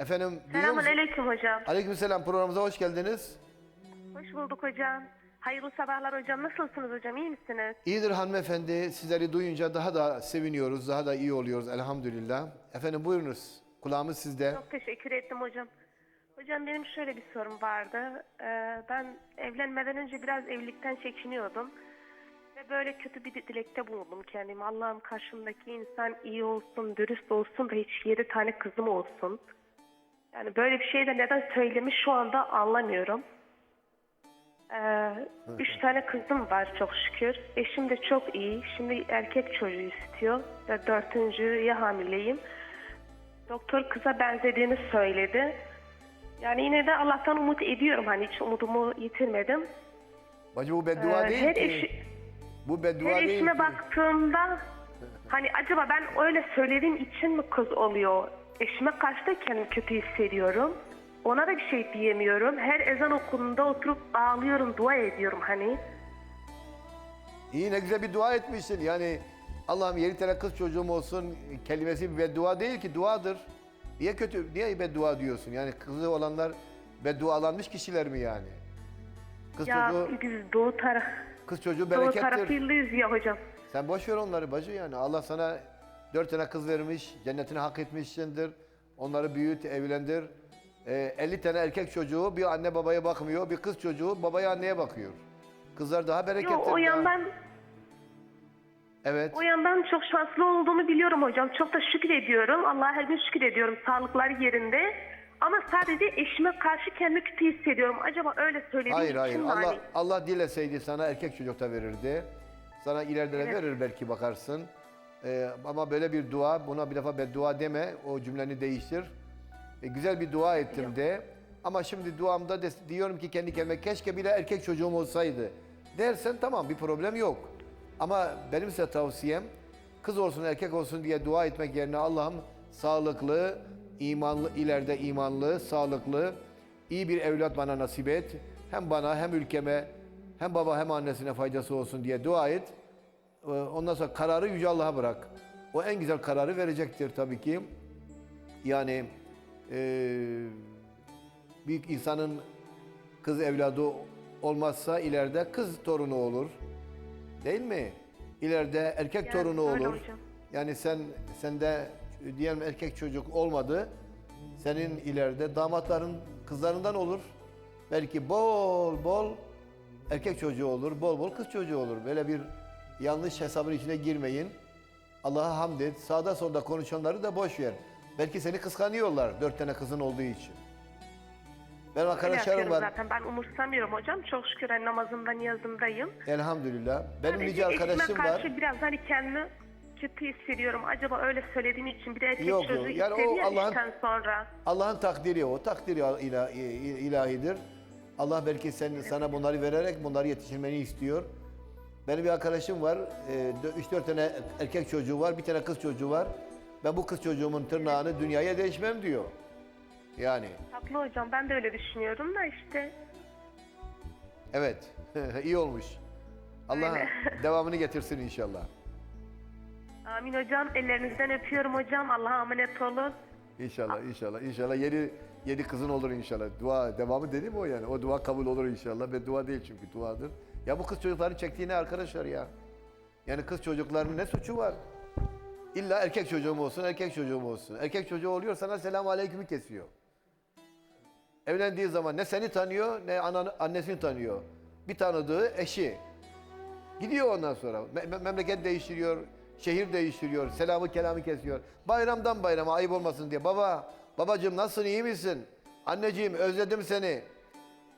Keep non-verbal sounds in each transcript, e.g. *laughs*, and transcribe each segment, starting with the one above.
Efendim duyuyor Selamun musun? aleyküm hocam. Aleykümselam programımıza hoş geldiniz. Hoş bulduk hocam. Hayırlı sabahlar hocam. Nasılsınız hocam? İyi misiniz? İyidir hanımefendi. Sizleri duyunca daha da seviniyoruz, daha da iyi oluyoruz elhamdülillah. Efendim buyurunuz. Kulağımız sizde. Çok teşekkür ettim hocam. Hocam benim şöyle bir sorum vardı. Ee, ben evlenmeden önce biraz evlilikten çekiniyordum. Ve böyle kötü bir dilekte bulundum kendime. Allah'ım karşımdaki insan iyi olsun, dürüst olsun ve hiç yedi tane kızım olsun. Yani böyle bir şey de neden söylemiş şu anda anlamıyorum. Ee, üç tane kızım var çok şükür. Eşim de çok iyi. Şimdi erkek çocuğu istiyor. Ve dördüncüye hamileyim. Doktor kıza benzediğini söyledi. Yani yine de Allah'tan umut ediyorum. Hani hiç umudumu yitirmedim. Bacı bu beddua Ee, değil her ki. eşi, Bu beddua her değil eşime ki. baktığımda *laughs* hani acaba ben öyle söylediğim için mi kız oluyor? Eşime karşı da kendimi kötü hissediyorum. Ona da bir şey diyemiyorum. Her ezan okulunda oturup ağlıyorum, dua ediyorum hani. İyi ne güzel bir dua etmişsin. Yani Allah'ım yedi tane kız çocuğum olsun kelimesi bir beddua değil ki duadır. Niye kötü, niye beddua diyorsun? Yani kızı olanlar beddualanmış kişiler mi yani? Kız Ya çocuğu, biz doğu, taraf, kız çocuğu doğu berekettir. tarafıyız ya hocam. Sen boş ver onları bacı yani. Allah sana dört tane kız vermiş, cennetini hak etmişsindir. Onları büyüt, evlendir. Ee, 50 tane erkek çocuğu bir anne babaya bakmıyor, bir kız çocuğu babaya anneye bakıyor. Kızlar daha bereketli. Yo, o yandan Evet. o yandan çok şanslı olduğumu biliyorum hocam. Çok da şükür ediyorum. Allah'a her gün şükür ediyorum. Sağlıkları yerinde. Ama sadece eşime karşı kendimi kötü hissediyorum. Acaba öyle söylediğim Hayır için hayır. mi Allah hani? Allah dileseydi sana erkek çocuk da verirdi. Sana ileride de Evet. verir belki bakarsın. Ee, ama böyle bir dua, buna bir defa beddua deme. O cümleni değiştir. E, güzel bir dua ettim de. Ama şimdi duamda de, diyorum ki kendi kendime keşke bir de erkek çocuğum olsaydı. Dersen tamam bir problem yok. Ama benim size tavsiyem kız olsun erkek olsun diye dua etmek yerine Allah'ım sağlıklı, imanlı, ileride imanlı, sağlıklı, iyi bir evlat bana nasip et. Hem bana hem ülkeme hem baba hem annesine faydası olsun diye dua et. Ee, Ondan sonra kararı Yüce Allah'a bırak. O en güzel kararı verecektir tabii ki. Yani eee büyük insanın kız evladı olmazsa ileride kız torunu olur. Değil mi? İleride erkek Yani torunu olur. hocam. Yani sen sende diyelim erkek çocuk olmadı. Senin ileride damatların kızlarından olur. Belki bol bol erkek çocuğu olur, bol bol kız çocuğu olur. Böyle bir yanlış hesabın içine girmeyin. Allah'a hamd et. Sağda solda konuşanları da boş ver. Belki seni kıskanıyorlar dört tane kızın olduğu için. Öyle arkadaşlarım var. zaten. Ben umursamıyorum hocam. Çok şükür hani namazımda niyazımdayım. Elhamdülillah. Benim Sadece nice arkadaşım var. karşı biraz hani kendimi kötü hissediyorum. Acaba öyle söylediğim için bir de erkek Yok, yok. çocuğu Yani o Allah'ın- sonra. Allah'ın takdiri o. Takdiri ila- ilahidir. Allah belki sen, sana bunları vererek bunları yetiştirmeni istiyor. Benim bir arkadaşım var. 3-4 tane erkek çocuğu var. Bir tane kız çocuğu var. Ben bu kız çocuğumun tırnağını dünyaya değişmem diyor. Yani Haklı hocam. Ben de öyle düşünüyorum da işte. evet *laughs* iyi olmuş. Allah *laughs* devamını getirsin inşallah. Amin hocam. Ellerinizden öpüyorum hocam. Allah'a emanet olun. İnşallah inşallah inşallah yeni yeni kızın olur inşallah. Dua devamı dedim o yani. O dua kabul olur inşallah. Ve dua değil çünkü duadır. Ya bu kız çocukların çektiği ne arkadaşlar ya? Yani kız çocukların ne suçu var? İlla erkek çocuğum olsun, erkek çocuğum olsun. Erkek çocuğu oluyor sana selam aleykümü kesiyor. Evlendiği zaman ne seni tanıyor ne ananı, annesini tanıyor. Bir tanıdığı eşi. Gidiyor ondan sonra. Me- memleket değiştiriyor, şehir değiştiriyor, selamı kelamı kesiyor. Bayramdan bayrama ayıp olmasın diye. Baba, babacığım nasılsın, iyi misin? Anneciğim özledim seni.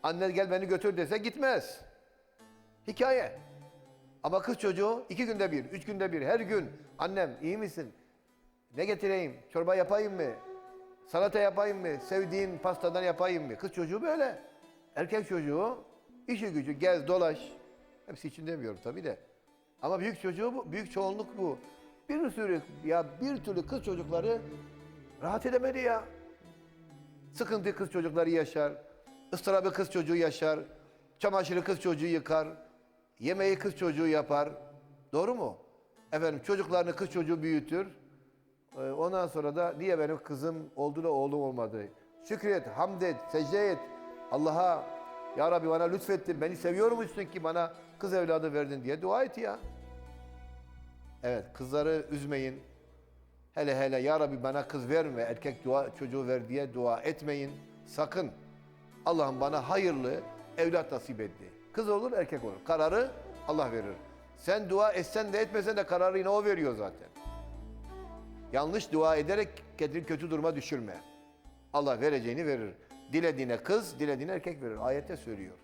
Anne gel beni götür dese gitmez. Hikaye. Ama kız çocuğu iki günde bir, üç günde bir, her gün annem iyi misin? Ne getireyim? Çorba yapayım mı? Salata yapayım mı? Sevdiğin pastadan yapayım mı? Kız çocuğu böyle. Erkek çocuğu işi gücü gez dolaş. Hepsi için demiyorum tabii de. Ama büyük çocuğu bu, büyük çoğunluk bu. Bir sürü ya bir türlü kız çocukları rahat edemedi ya. Sıkıntı kız çocukları yaşar. ıstırabı kız çocuğu yaşar. Çamaşırı kız çocuğu yıkar. Yemeği kız çocuğu yapar. Doğru mu? Efendim çocuklarını kız çocuğu büyütür. Ee, Ondan sonra da niye benim kızım oldu da oğlum olmadı? Şükret, hamd et, secde et. Allah'a ya Rabbi bana lütfettin, beni seviyor musun ki bana kız evladı verdin diye dua et ya. Evet, kızları üzmeyin. Hele hele ya Rabbi bana kız verme, erkek dua, çocuğu ver diye dua etmeyin. Sakın. Allah'ım bana hayırlı evlat nasip etti. Kız olur, erkek olur. Kararı Allah verir. Sen dua etsen de etmesen de kararı yine o veriyor zaten. Yanlış dua ederek kendini kötü duruma düşürme. Allah vereceğini verir. Dilediğine kız, dilediğine erkek verir. Ayette söylüyor.